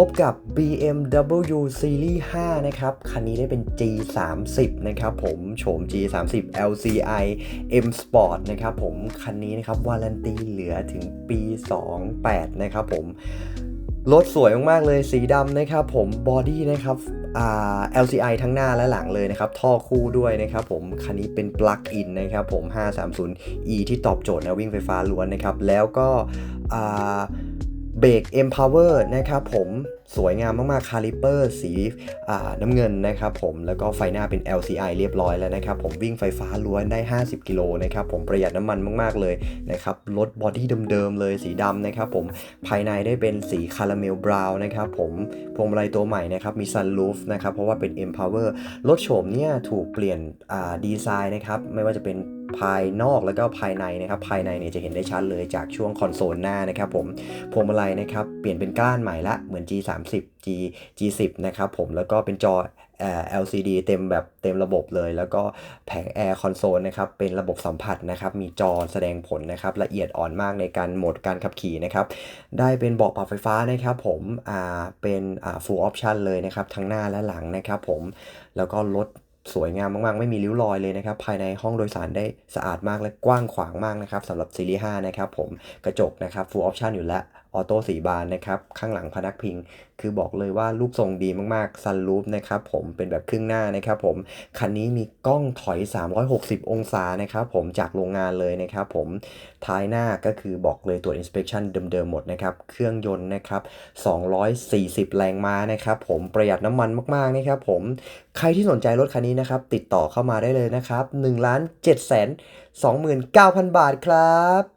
พบกับ BMW Series 5 นะครับ คันนี้ได้เป็น G30 นะครับผมโฉม G30 LCI M Sport นะครับผม คันนี้นะครับวารันตีเหลือถึงปี 28 นะครับผม รถสวยมาก ๆ เลยสีดำนะครับผม บอดี้นะครับ LCI ทั้งหน้าและหลังเลยนะครับ ท่อคู่ด้วยนะครับผม คันนี้เป็นปลั๊กอินนะครับผม 530e ที่ตอบโจทย์นะวิ่งไฟฟ้าล้วนนะครับ แล้วก็ เบรก M Power นะครับผมสวยงามมากๆ คาลิเปอร์สีน้ำเงินนะครับผมแล้วก็ไฟหน้าเป็น LCI เรียบร้อยแล้วนะครับผมวิ่งไฟฟ้าล้วนได้ 50 กิโลนะครับผมประหยัดน้ำมันมากๆเลยนะครับรถบอดี้เดิมๆเลยสีดำนะครับผมภายในได้เป็นสีคาราเมลบราวน์นะครับผมพวงมาลัยตัวใหม่นะครับมีซันรูฟนะครับเพราะว่าเป็น M Power รถโฉมเนี่ยถูกเปลี่ยนดีไซน์นะครับไม่ว่าจะเป็น ภายนอกแล้วก็ภายในนะครับ ภายในเนี่ยจะเห็นได้ชัดเลยจากช่วงคอนโซลหน้านะครับผมพวงมาลัยนะครับเปลี่ยนเป็นก้านใหม่ละเหมือน G30 G G10 นะครับผมแล้วก็เป็นจอ LCD เต็มแบบเต็มระบบเลย แล้วก็แผงแอร์คอนโซลนะครับเป็นระบบสัมผัสนะครับมีจอแสดงผลนะครับละเอียดอ่อนมากในการโหมดการขับขี่นะครับได้เป็นเบาะปรับไฟฟ้านะครับผมอ่าเป็นอ่า full option เลยนะครับทั้งหน้าและหลังนะครับผมแล้วก็รถ สวยงามมากๆ ไม่มีริ้วรอยเลยนะครับ ภายในห้องโดยสารได้สะอาดมากและกว้างขวางมากนะครับสำหรับซีรีส์5นะครับผมกระจกนะครับ full option อยู่แล้ว ออโต้สีบานนะครับ ข้างหลังพนักพิง คือบอกเลยว่ารูปทรงดีมากๆซันรูฟนะครับผมเป็นแบบครึ่งหน้านะครับผม คันนี้มีกล้องถอย 360 องศานะครับผมจากโรงงานเลยนะครับผมท้ายหน้าก็คือบอกเลยตรวจ inspection เดิมๆหมดนะครับเครื่องยนต์นะครับ 240 แรงม้านะครับผมประหยัดน้ำมันมากๆนะครับผมใครที่สนใจรถคันนี้นะครับ ติดต่อเข้ามาได้เลยนะครับ1ล้าน7 2 9 0 0 0 บาทครับ